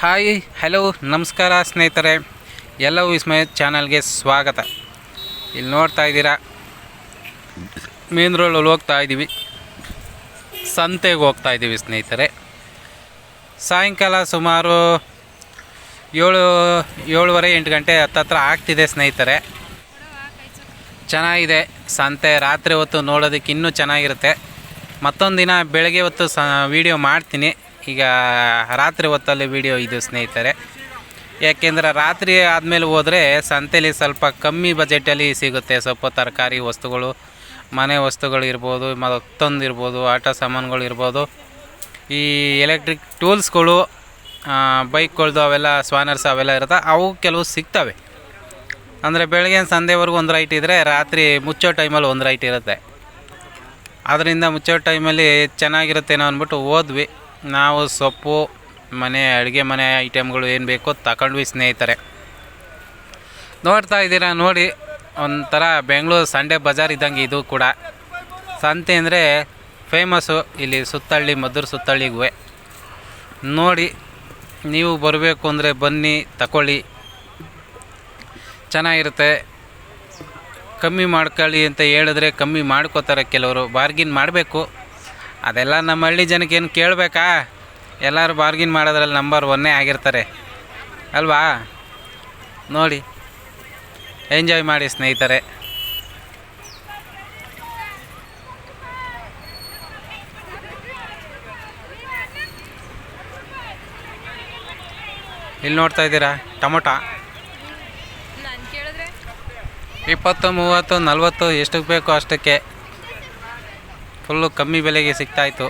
Hi, hello, ನಮಸ್ಕಾರ ಸ್ನೇಹಿತರೆ. ಎಲ್ಲವೂ ವಿಸ್ಮಯ ಚಾನಲ್ಗೆ ಸ್ವಾಗತ. ಇಲ್ಲಿ ನೋಡ್ತಾ ಇದ್ದೀರಾ? ಮೇನ್ ರೋಡಲ್ಲಿ ಹೋಗ್ತಾ ಇದ್ದೀವಿ. ಸಂತೆಗೆ ಹೋಗ್ತಾ ಇದ್ದೀವಿ ಸ್ನೇಹಿತರೆ. ಸಾಯಂಕಾಲ ಸುಮಾರು ಏಳು, ಏಳುವರೆ, ಎಂಟು ಗಂಟೆ ಹತ್ತತ್ರ ಆಗ್ತಿದೆ ಸ್ನೇಹಿತರೆ. ಚೆನ್ನಾಗಿದೆ ಸಂತೆ. ರಾತ್ರಿ ಹೊತ್ತು ನೋಡೋದಕ್ಕೆ ಇನ್ನೂ ಚೆನ್ನಾಗಿರುತ್ತೆ. ಮತ್ತೊಂದು ದಿನ ಬೆಳಗ್ಗೆ ಹೊತ್ತು ಸ ವೀಡಿಯೋ ಮಾಡ್ತೀನಿ. ಈಗ ರಾತ್ರಿ ಹೊತ್ತಲ್ಲಿ ವಿಡಿಯೋ ಇದು ಸ್ನೇಹಿತರೆ. ಯಾಕೆಂದರೆ ರಾತ್ರಿ ಆದಮೇಲೆ ಹೋದರೆ ಸಂತೆಯಲ್ಲಿ ಸ್ವಲ್ಪ ಕಮ್ಮಿ ಬಜೆಟಲ್ಲಿ ಸಿಗುತ್ತೆ. ಸೊಪ್ಪು ತರಕಾರಿ ವಸ್ತುಗಳು, ಮನೆ ವಸ್ತುಗಳು ಇರ್ಬೋದು, ಮತ್ತೊಂದು ಇರ್ಬೋದು, ಆಟ ಸಾಮಾನುಗಳು ಇರ್ಬೋದು. ಈ ಎಲೆಕ್ಟ್ರಿಕ್ ಟೂಲ್ಸ್ಗಳು ಬೈಕ್ಗಳ್ದು ಅವೆಲ್ಲ ಸ್ವಾನರ್ಸ್ ಅವೆಲ್ಲ ಇರುತ್ತೆ. ಅವು ಕೆಲವು ಸಿಗ್ತವೆ. ಅಂದರೆ ಬೆಳಗ್ಗೆ ಸಂಜೆವರೆಗೂ ಒಂದು ರೈಟ್ ಇದ್ದರೆ ರಾತ್ರಿ ಮುಚ್ಚೋ ಟೈಮಲ್ಲಿ ಒಂದು ರೈಟ್ ಇರುತ್ತೆ. ಅದರಿಂದ ಮುಚ್ಚೋ ಟೈಮಲ್ಲಿ ಚೆನ್ನಾಗಿರುತ್ತೇನೋ ಅಂದ್ಬಿಟ್ಟು ಹೋದ್ವಿ. ನಾವು ಸೊಪ್ಪು, ಮನೆ, ಅಡುಗೆ ಮನೆ ಐಟಮ್ಗಳು ಏನು ಬೇಕೋ ತಗೊಂಡ್ವಿ ಸ್ನೇಹಿತರೆ. ನೋಡ್ತಾ ಇದ್ದೀರಾ ನೋಡಿ, ಒಂಥರ ಬೆಂಗಳೂರು ಸಂಡೇ ಬಜಾರ್ ಇದ್ದಂಗೆ ಇದು ಕೂಡ. ಸಂತೆ ಅಂದರೆ ಫೇಮಸ್ಸು ಇಲ್ಲಿ ಸುತ್ತಳ್ಳಿ, ಮದ್ದೂರು ಸುತ್ತಳ್ಳಿಗೂ. ನೋಡಿ, ನೀವು ಬರಬೇಕು ಅಂದರೆ ಬನ್ನಿ ತಗೊಳ್ಳಿ ಚೆನ್ನಾಗಿರುತ್ತೆ. ಕಮ್ಮಿ ಮಾಡ್ಕೊಳ್ಳಿ ಅಂತ ಹೇಳಿದ್ರೆ ಕಮ್ಮಿ ಮಾಡ್ಕೋತಾರೆ ಕೆಲವರು. ಬಾರ್ಗಿನ್ ಮಾಡಬೇಕು. ಅದೆಲ್ಲ ನಮ್ಮ ಹಳ್ಳಿ ಜನಕ್ಕೆ ಏನು ಕೇಳಬೇಕಾ? ಎಲ್ಲರೂ ಬಾರ್ಗಿನ್ ಮಾಡೋದ್ರಲ್ಲಿ ನಂಬರ್ ಒನ್ನೇ ಆಗಿರ್ತಾರೆ. ಅಲ್ವಾ? ನೋಡಿ. ಎಂಜಾಯ್ ಮಾಡಿ ಸ್ನೇಹಿತರೆ. ಇಲ್ಲಿ ನೋಡ್ತಾ ಇದ್ದೀರಾ? ಟೊಮೊಟೊ. ಇಪ್ಪತ್ತು ಮೂವತ್ತು ನಲ್ವತ್ತು ಎಷ್ಟಕ್ಕೆ ಬೇಕೋ ಅಷ್ಟಕ್ಕೆ. ಫುಲ್ಲು ಕಮ್ಮಿ ಬೆಲೆಗೆ ಸಿಗ್ತಾಯಿತ್ತು.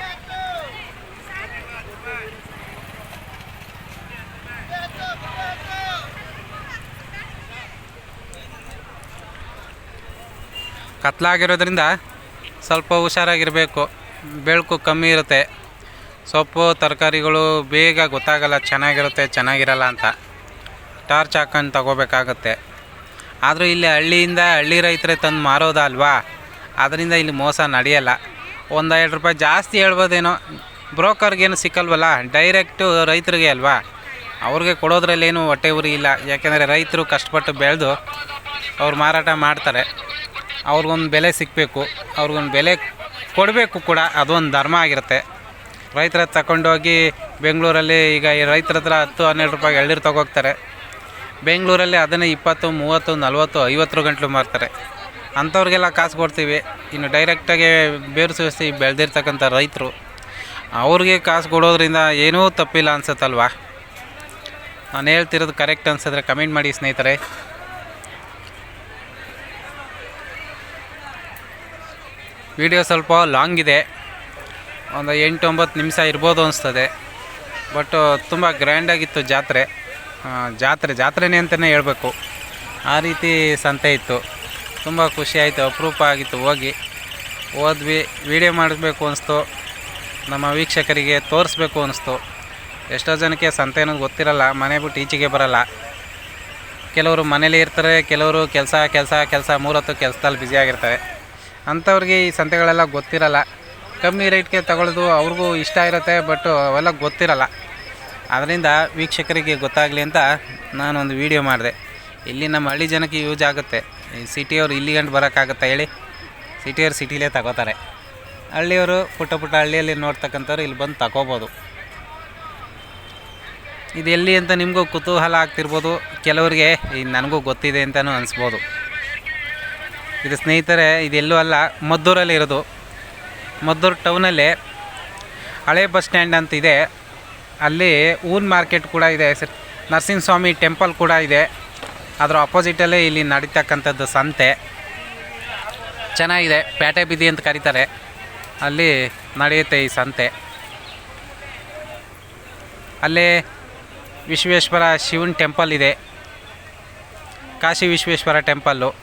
ಕತ್ಲಾಗಿರೋದ್ರಿಂದ ಸ್ವಲ್ಪ ಹುಷಾರಾಗಿರಬೇಕು. ಬೆಳಕು ಕಮ್ಮಿ ಇರುತ್ತೆ. ಸೊಪ್ಪು, ತರಕಾರಿಗಳು ಬೇಗ ಗೊತ್ತಾಗಲ್ಲ ಚೆನ್ನಾಗಿರುತ್ತೆ, ಚೆನ್ನಾಗಿರಲ್ಲ ಅಂತ. ಟಾರ್ಚ್ ಹಾಕೊಂಡು ತಗೋಬೇಕಾಗತ್ತೆ. ಆದರೂ ಇಲ್ಲಿ ಹಳ್ಳಿಯಿಂದ ಹಳ್ಳಿ ರೈತರೇ ತಂದು ಮಾರೋದಲ್ವಾ? ಅದರಿಂದ ಇಲ್ಲಿ ಮೋಸ ನಡೆಯಲ್ಲ. ಒಂದು ಎರಡು ರೂಪಾಯಿ ಜಾಸ್ತಿ ಹೇಳ್ಬೋದೇನೋ. ಬ್ರೋಕರ್ಗೇನು ಸಿಕ್ಕಲ್ವಲ್ಲ ಡೈರೆಕ್ಟು ರೈತರಿಗೆ ಅಲ್ವಾ? ಅವ್ರಿಗೆ ಕೊಡೋದ್ರಲ್ಲೇನು ಹೊಟ್ಟೆ ಉರಿ ಇಲ್ಲ. ಯಾಕೆಂದರೆ ರೈತರು ಕಷ್ಟಪಟ್ಟು ಬೆಳೆದು ಅವ್ರು ಮಾರಾಟ ಮಾಡ್ತಾರೆ. ಅವ್ರಿಗೊಂದು ಬೆಲೆ ಸಿಕ್ಕಬೇಕು ಅವ್ರಿಗೊಂದು ಬೆಲೆ ಕೊಡಬೇಕು ಕೂಡ, ಅದೊಂದು ಧರ್ಮ ಆಗಿರುತ್ತೆ. ರೈತರ ತಗೊಂಡೋಗಿ ಬೆಂಗಳೂರಲ್ಲಿ ಈಗ ಈ ರೈತರ ಹತ್ರ ಹತ್ತು, ಹನ್ನೆರಡು ರೂಪಾಯಿ ಎಳ್ನೀರು ತಗೋಗ್ತಾರೆ. ಬೆಂಗಳೂರಲ್ಲಿ ಅದನ್ನೇ ಇಪ್ಪತ್ತು, ಮೂವತ್ತು, ನಲ್ವತ್ತು, ಐವತ್ತು ಗಂಟಲು ಮಾರ್ತಾರೆ. ಅಂಥವ್ರಿಗೆಲ್ಲ ಕಾಸು ಕೊಡ್ತೀವಿ. ಇನ್ನು ಡೈರೆಕ್ಟಾಗಿ ಬೇರು ಸೇರಿಸಿ ಬೆಳೆದಿರ್ತಕ್ಕಂಥ ರೈತರು, ಅವ್ರಿಗೆ ಕಾಸು ಕೊಡೋದ್ರಿಂದ ಏನೂ ತಪ್ಪಿಲ್ಲ ಅನ್ಸುತ್ತಲ್ವಾ? ನಾನು ಹೇಳ್ತಿರೋದು ಕರೆಕ್ಟ್ ಅನ್ಸಿದ್ರೆ ಕಮೆಂಟ್ ಮಾಡಿ ಸ್ನೇಹಿತರೆ. ವಿಡಿಯೋ ಸ್ವಲ್ಪ ಲಾಂಗ್ ಇದೆ. ಒಂದು ಎಂಟು ಒಂಬತ್ತು ನಿಮಿಷ ಇರ್ಬೋದು ಅನಿಸ್ತದೆ. ಬಟ್ ತುಂಬ ಗ್ರ್ಯಾಂಡಾಗಿತ್ತು ಜಾತ್ರೆ. ಜಾತ್ರೆ, ಜಾತ್ರೆನೇ ಅಂತಲೇ ಹೇಳಬೇಕು. ಆ ರೀತಿ ಸಂತೆ ಇತ್ತು. ತುಂಬ ಖುಷಿ ಆಯಿತು, ಅಪರೂಪ ಆಗಿತ್ತು, ಹೋಗಿ. ಹೋದ್ವಿ ವೀಡಿಯೋ ಮಾಡಬೇಕು ಅನಿಸ್ತು. ನಮ್ಮ ವೀಕ್ಷಕರಿಗೆ ತೋರಿಸ್ಬೇಕು ಅನಿಸ್ತು. ಎಷ್ಟೋ ಜನಕ್ಕೆ ಸಂತೆ ಅನ್ನೋದು ಗೊತ್ತಿರಲ್ಲ, ಮನೆ ಬಿಟ್ಟು ಈಚೆಗೆ ಬರಲ್ಲ. ಕೆಲವರು ಮನೇಲಿ ಇರ್ತಾರೆ, ಕೆಲವರು ಕೆಲಸ ಕೆಲಸ ಕೆಲಸ, ಮೂರತ್ತು ಕೆಲಸದಲ್ಲಿ ಬ್ಯುಸಿಯಾಗಿರ್ತಾರೆ ಅಂಥವ್ರಿಗೆ ಈ ಸಂತೆಗಳೆಲ್ಲ ಗೊತ್ತಿರಲ್ಲ. ಕಮ್ಮಿ ರೇಟ್ಗೆ ತಗೊಳ್ಳೋದು ಅವ್ರಿಗೂ ಇಷ್ಟ ಇರುತ್ತೆ ಬಟ್ ಅವೆಲ್ಲ ಗೊತ್ತಿರಲ್ಲ. ಅದರಿಂದ ವೀಕ್ಷಕರಿಗೆ ಗೊತ್ತಾಗಲಿ ಅಂತ ನಾನೊಂದು ವೀಡಿಯೋ ಮಾಡಿದೆ. ಇಲ್ಲಿ ನಮ್ಮ ಹಳ್ಳಿ ಜನಕ್ಕೆ ಯೂಸ್ ಆಗುತ್ತೆ. ಈ ಸಿಟಿಯವರು ಇಲ್ಲಿ ಗಂಟು ಬರೋಕ್ಕಾಗುತ್ತಾ ಹೇಳಿ? ಸಿಟಿಯವ್ರು ಸಿಟಿಲೇ ತಗೋತಾರೆ. ಹಳ್ಳಿಯವರು ಪುಟ್ಟ ಪುಟ್ಟ ಹಳ್ಳಿಯಲ್ಲಿ ನೋಡ್ತಕ್ಕಂಥವ್ರು ಇಲ್ಲಿ ಬಂದು ತಗೋಬೋದು. ಇದು ಎಲ್ಲಿ ಅಂತ ನಿಮಗೂ ಕುತೂಹಲ ಆಗ್ತಿರ್ಬೋದು. ಕೆಲವರಿಗೆ ನನಗೂ ಗೊತ್ತಿದೆ ಅಂತಲೂ ಅನಿಸ್ಬೋದು. ಇದು ಸ್ನೇಹಿತರೆ ಇದೆಲ್ಲೂ ಅಲ್ಲ, ಮದ್ದೂರಲ್ಲಿ ಇರೋದು. ಮದ್ದೂರು ಟೌನಲ್ಲಿ ಹಳೆ ಬಸ್ ಸ್ಟ್ಯಾಂಡ್ ಅಂತ ಇದೆ. ಅಲ್ಲಿ ಊನ್ ಮಾರ್ಕೆಟ್ ಕೂಡ ಇದೆ, ಸರ್. ನರಸಿಂಹಸ್ವಾಮಿ ಟೆಂಪಲ್ ಕೂಡ ಇದೆ. ಅದರ ಅಪೋಸಿಟಲ್ಲೇ ಇಲ್ಲಿ ನಡೀತಕ್ಕಂಥದ್ದು ಸಂತೆ. ಚೆನ್ನಾಗಿದೆ. ಪೇಟೆ ಬೀದಿ ಅಂತ ಕರೀತಾರೆ. ಅಲ್ಲಿ ನಡೆಯುತ್ತೆ ಈ ಸಂತೆ. ಅಲ್ಲೇ ವಿಶ್ವೇಶ್ವರ ಶಿವನ ಟೆಂಪಲ್ ಇದೆ. ಕಾಶಿ ವಿಶ್ವೇಶ್ವರ ಟೆಂಪಲ್ಲು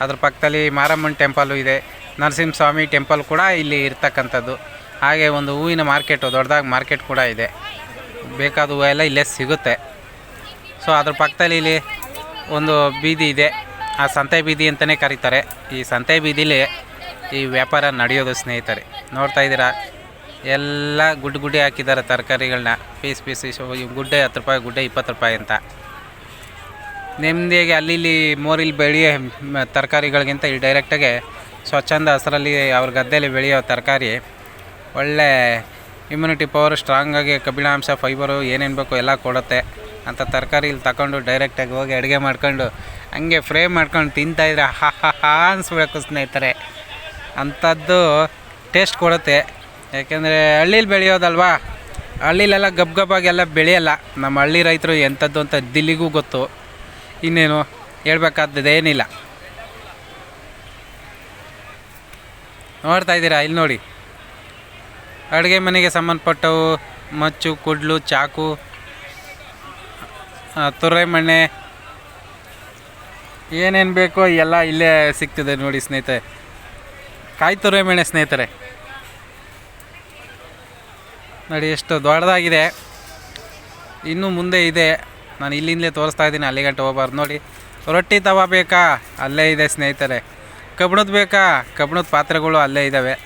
ಅದ್ರ ಪಕ್ಕದಲ್ಲಿ ಮಾರಮ್ಮನ ಟೆಂಪಲ್ಲು ಇದೆ. ನರಸಿಂಹಸ್ವಾಮಿ ಟೆಂಪಲ್ ಕೂಡ ಇಲ್ಲಿ ಇರ್ತಕ್ಕಂಥದ್ದು. ಹಾಗೆ ಒಂದು ಹೂವಿನ ಮಾರ್ಕೆಟು ದೊಡ್ಡದಾಗಿ ಮಾರ್ಕೆಟ್ ಕೂಡ ಇದೆ. ಬೇಕಾದ ಹೂವೆಲ್ಲ ಇಲ್ಲೇ ಸಿಗುತ್ತೆ. ಸೊ ಅದ್ರ ಪಕ್ಕದಲ್ಲಿ ಇಲ್ಲಿ ಒಂದು ಬೀದಿ ಇದೆ. ಆ ಸಂತೆ ಬೀದಿ ಅಂತಲೇ ಕರೀತಾರೆ. ಈ ಸಂತೆ ಬೀದಿಲಿ ಈ ವ್ಯಾಪಾರ ನಡೆಯೋದು ಸ್ನೇಹಿತರೆ. ನೋಡ್ತಾ ಇದ್ದೀರಾ? ಎಲ್ಲ ಗುಡ್ಡು ಗುಡ್ಡೆ ಹಾಕಿದ್ದಾರೆ ತರಕಾರಿಗಳನ್ನ. ಪೀಸ್ ಪೀಸ್ ಗುಡ್ಡೆ ಹತ್ತು ರೂಪಾಯಿ, ಗುಡ್ಡೆ ಇಪ್ಪತ್ತು ರೂಪಾಯಿ ಅಂತ. ನೆಮ್ಮದಿಯಾಗಿ ಅಲ್ಲಿ ಇಲ್ಲಿ ಮೋರಿಲಿ ಬೆಳೆಯೋ ತರಕಾರಿಗಳಿಗಿಂತ ಇಲ್ಲಿ ಡೈರೆಕ್ಟಾಗಿ ಸ್ವಚ್ಛಂದ ಹಸರಲ್ಲಿ ಅವ್ರ ಗದ್ದೆಯಲ್ಲಿ ಬೆಳೆಯೋ ತರಕಾರಿ ಒಳ್ಳೆ ಇಮ್ಯುನಿಟಿ ಪವರ್ ಸ್ಟ್ರಾಂಗಾಗಿ ಕಬ್ಬಿಣಾಂಶ ಫೈಬರು ಏನೇನು ಬೇಕು ಎಲ್ಲ ಕೊಡುತ್ತೆ. ಅಂತ ತರಕಾರಿ ಇಲ್ಲಿ ತಗೊಂಡು ಡೈರೆಕ್ಟಾಗಿ ಹೋಗಿ ಅಡುಗೆ ಮಾಡ್ಕೊಂಡು ಹಂಗೆ ಫ್ರೈ ಮಾಡ್ಕೊಂಡು ತಿಂತಾಯಿದ್ರೆ ಹಾ ಹಾ ಹಾ ಸ್ನೇಹಿತರೆ. ಅಂಥದ್ದು ಟೇಸ್ಟ್ ಕೊಡುತ್ತೆ. ಯಾಕೆಂದರೆ ಹಳ್ಳೀಲಿ ಬೆಳೆಯೋದಲ್ವಾ? ಹಳ್ಳಿಲೆಲ್ಲ ಗಬ್ ಗಬ್ಬಾಗೆಲ್ಲ ಬೆಳೆಯಲ್ಲ. ನಮ್ಮ ಹಳ್ಳಿ ರೈತರು ಎಂಥದ್ದು ಅಂತ ದಿಲ್ಲಿಗೂ ಗೊತ್ತು. ಇನ್ನೇನು ಹೇಳ್ಬೇಕಾದ್ದೇನಿಲ್ಲ ನೋಡ್ತಾ ಇದ್ದೀರಾ ಇಲ್ಲಿ ನೋಡಿ. ಅಡುಗೆ ಮನೆಗೆ ಸಂಬಂಧಪಟ್ಟವು ಮಚ್ಚು, ಕುಡ್ಲು, ಚಾಕು ಆ, ತುರ್ರೆ ಮಣ್ಣೆ ಏನೇನು ಬೇಕೋ ಎಲ್ಲ ಇಲ್ಲೇ ಸಿಗ್ತದೆ ನೋಡಿ ಸ್ನೇಹಿತರೆ. ಕಾಯಿ ತುರೈ ಮಣ್ಣೆ ಸ್ನೇಹಿತರೆ. ನೋಡಿ ಎಷ್ಟು ದೊಡ್ಡದಾಗಿದೆ. ಇನ್ನೂ ಮುಂದೆ ಇದೆ. ನಾನು ಇಲ್ಲಿಂದಲೇ ತೋರಿಸ್ತಾ ಇದ್ದೀನಿ ಅಲ್ಲಿಗೆ ಹೋಗಬಾರ್ದು ನೋಡಿ. ರೊಟ್ಟಿ ತವ ಬೇಕಾ? ಅಲ್ಲೇ ಇದೆ ಸ್ನೇಹಿತರೆ. ಕಬ್ಣದ ಬೇಕಾ? ಕಬ್ಬಿಣದ ಪಾತ್ರೆಗಳು ಅಲ್ಲೇ ಇದ್ದಾವೆ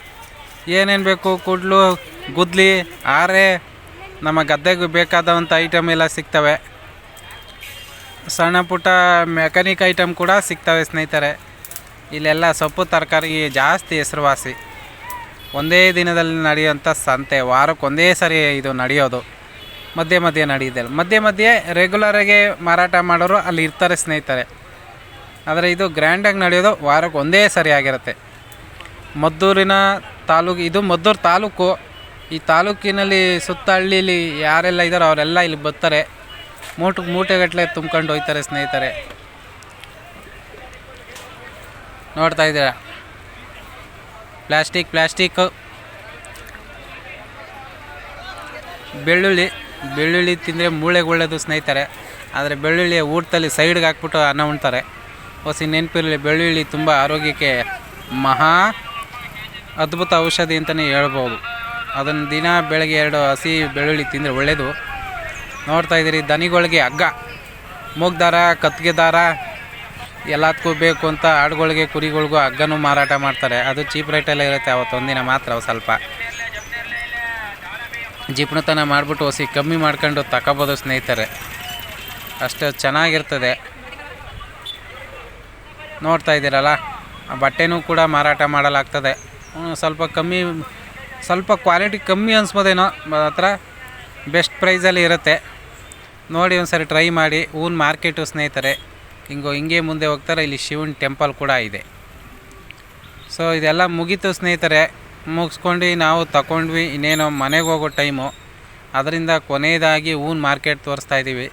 ಏನೇನು ಬೇಕು? ಕುಡ್ಲು ಗುದ್ಲಿ ಆರೆ ನಮ್ಮ ಗದ್ದೆಗೆ ಬೇಕಾದಂಥ ಐಟಮ್ ಎಲ್ಲ ಸಿಗ್ತವೆ. ಸಣ್ಣ ಪುಟ್ಟ ಮೆಕ್ಯಾನಿಕ್ ಐಟಮ್ ಕೂಡ ಸಿಗ್ತವೆ ಸ್ನೇಹಿತರೆ. ಇಲ್ಲೆಲ್ಲ ಸೊಪ್ಪು, ತರಕಾರಿ ಜಾಸ್ತಿ ಹೆಸರುವಾಸಿ. ಒಂದೇ ದಿನದಲ್ಲಿ ನಡೆಯುವಂಥ ಸಂತೆ. ವಾರಕ್ಕೆ ಒಂದೇ ಸರಿ ಇದು ನಡೆಯೋದು. ಮಧ್ಯೆ ಮಧ್ಯೆ ನಡೆಯುತ್ತೆ. ಮಧ್ಯೆ ಮಧ್ಯೆ ರೆಗ್ಯುಲರಾಗಿ ಮಾರಾಟ ಮಾಡೋರು ಅಲ್ಲಿ ಇರ್ತಾರೆ ಸ್ನೇಹಿತರೆ. ಆದರೆ ಇದು ಗ್ರ್ಯಾಂಡಾಗಿ ನಡೆಯೋದು ವಾರಕ್ಕೆ ಒಂದೇ ಸರಿ ಆಗಿರುತ್ತೆ. ಮದ್ದೂರಿನ ತಾಲೂಕು, ಇದು ಮದ್ದೂರು ತಾಲೂಕು. ಈ ತಾಲೂಕಿನಲ್ಲಿ ಸುತ್ತ ಹಳ್ಳಿಲಿ ಯಾರೆಲ್ಲ ಇದ್ದಾರೋ ಅವರೆಲ್ಲ ಇಲ್ಲಿ ಬರ್ತಾರೆ. ಮೂಟು ಮೂಟೆಗಟ್ಟಲೆ ತುಂಬ್ಕೊಂಡು ಹೋಗ್ತಾರೆ ಸ್ನೇಹಿತರೆ. ನೋಡ್ತಾ ಇದ್ದೀರಾ? ಪ್ಲಾಸ್ಟಿಕ್ ಪ್ಲಾಸ್ಟಿಕ್ಕು ಬೆಳ್ಳುಳ್ಳಿ ಬೆಳ್ಳುಳ್ಳಿ ತಿಂದರೆ ಮೂಳೆಗೆ ಒಳ್ಳೆಯದು ಸ್ನೇಹಿತರೆ. ಆದರೆ ಬೆಳ್ಳುಳ್ಳಿ ಊಟದಲ್ಲಿ ಸೈಡ್ಗೆ ಹಾಕ್ಬಿಟ್ಟು ಅನ್ನ ಉಣ್ತಾರೆ. ಹೊಸಿ ನೆನಪಿರಲಿ, ಬೆಳ್ಳುಳ್ಳಿ ತುಂಬ ಆರೋಗ್ಯಕ್ಕೆ ಮಹಾ ಅದ್ಭುತ ಔಷಧಿ ಅಂತಲೇ ಹೇಳ್ಬೋದು. ಅದನ್ನು ದಿನ ಬೆಳಗ್ಗೆ ಎರಡು ಹಸಿ ಬೆಳ್ಳುಳ್ಳಿ ತಿಂದರೆ ಒಳ್ಳೆಯದು ನೋಡ್ತಾ ಇದ್ದೀರಿ, ದನಿಗಳಿಗೆ ಹಗ್ಗ. ಮೂಗ್ ದಾರ ಕತ್ತಿಗೆ ದಾರ ಎಲ್ಲದಕ್ಕೂ ಬೇಕು ಅಂತ ಆಡುಗಳಿಗೆ, ಕುರಿಗಳಿಗೂ ಹಗ್ಗನೂ ಮಾರಾಟ ಮಾಡ್ತಾರೆ. ಅದು ಚೀಪ್ ರೇಟಲ್ಲೇ ಇರುತ್ತೆ ಅವತ್ತೊಂದಿನ ಮಾತ್ರ ಸ್ವಲ್ಪ. ಜೀಪ್ಣತನ ಮಾಡಿಬಿಟ್ಟು ಹೊಸಿ ಕಮ್ಮಿ ಮಾಡ್ಕೊಂಡು ತಗೋಬೋದು ಸ್ನೇಹಿತರೆ. ಅಷ್ಟು ಚೆನ್ನಾಗಿರ್ತದೆ. ನೋಡ್ತಾ ಇದ್ದೀರಲ್ಲ, ಆ ಬಟ್ಟೆನೂ ಕೂಡ ಮಾರಾಟ ಮಾಡಲಾಗ್ತದೆ. ಸ್ವಲ್ಪ ಕಮ್ಮಿ, ಸ್ವಲ್ಪ ಕ್ವಾಲಿಟಿ ಕಮ್ಮಿ ಅನ್ಸ್ಬೋದೇನೋ ಹತ್ರ ಬೆಸ್ಟ್ ಪ್ರೈಸಲ್ಲಿ ಇರುತ್ತೆ. ನೋಡಿ ಒಂದು ಸರಿ ಟ್ರೈ ಮಾಡಿ. ಊನ್ ಮಾರ್ಕೆಟು ಸ್ನೇಹಿತರೆ, ಹಿಂಗೋ ಹಿಂಗೆ ಮುಂದೆ ಹೋಗ್ತಾರೆ, ಇಲ್ಲಿ ಶಿವನ್ ಟೆಂಪಲ್ ಕೂಡ ಇದೆ. ಸೊ ಇದೆಲ್ಲ ಮುಗೀತು ಸ್ನೇಹಿತರೆ. ಮುಗಿಸ್ಕೊಂಡು ನಾವು ತಗೊಂಡ್ವಿ ಇನ್ನೇನೋ ಮನೆಗೆ ಹೋಗೋ ಟೈಮು ಅದರಿಂದ ಕೊನೆಯದಾಗಿ ಊನ್ ಮಾರ್ಕೆಟ್ ತೋರಿಸ್ತಾ ಇದ್ದೀವಿ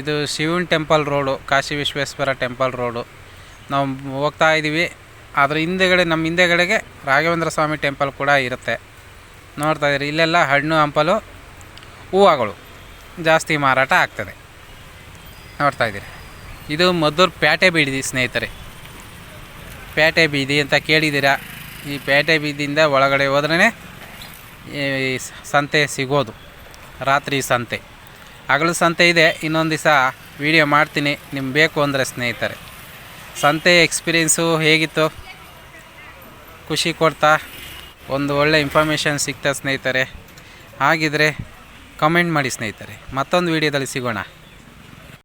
ಇದು Shivan temple road Kashi Vishweshwara temple road ನಾವು ಹೋಗ್ತಾ ಇದ್ದೀವಿ ಅದರ ಹಿಂದೆಗಡೆ, ನಮ್ಮ ಹಿಂದೆಗಡೆಗೆ ರಾಘವೇಂದ್ರ ಸ್ವಾಮಿ ಟೆಂಪಲ್ ಕೂಡ ಇರುತ್ತೆ. ನೋಡ್ತಾ ಇದ್ದೀರಿ ಇಲ್ಲೆಲ್ಲ ಹಣ್ಣು, ಹಂಪಲು, ಹೂವುಗಳು. ಜಾಸ್ತಿ ಮಾರಾಟ ಆಗ್ತದೆ. ನೋಡ್ತಾ ಇದ್ದೀರಿ? ಇದು ಮದ್ದೂರು ಪೇಟೆ ಬೀದಿ ಸ್ನೇಹಿತರೆ. ಪೇಟೆ ಬೀದಿ ಅಂತ ಕೇಳಿದ್ದೀರಾ? ಈ ಪೇಟೆ ಬೀದಿಯಿಂದ ಒಳಗಡೆ ಹೋದ್ರೇ ಈ ಸಂತೆ ಸಿಗೋದು. ರಾತ್ರಿ ಸಂತೆ. ಹಗಲು ಸಂತೆ ಇದೆ, ಇನ್ನೊಂದು ದಿವಸ ವೀಡಿಯೋ ಮಾಡ್ತೀನಿ, ನಿಮ್ಗೆ ಬೇಕು ಅಂದರೆ ಸ್ನೇಹಿತರೆ. ಸಂತೆ ಎಕ್ಸ್ಪೀರಿಯೆನ್ಸು ಹೇಗಿತ್ತು? ಖುಷಿ ಕೊಡ್ತಾ? ಒಂದು ಒಳ್ಳೆ ಇನ್ಫಾರ್ಮೇಷನ್ ಸಿಗ್ತಾ ಸ್ನೇಹಿತರೆ. ಹಾಗಿದ್ರೆ ಕಮೆಂಟ್ ಮಾಡಿ ಸ್ನೇಹಿತರೆ ಮತ್ತೊಂದು ವೀಡಿಯೋದಲ್ಲಿ ಸಿಗೋಣ.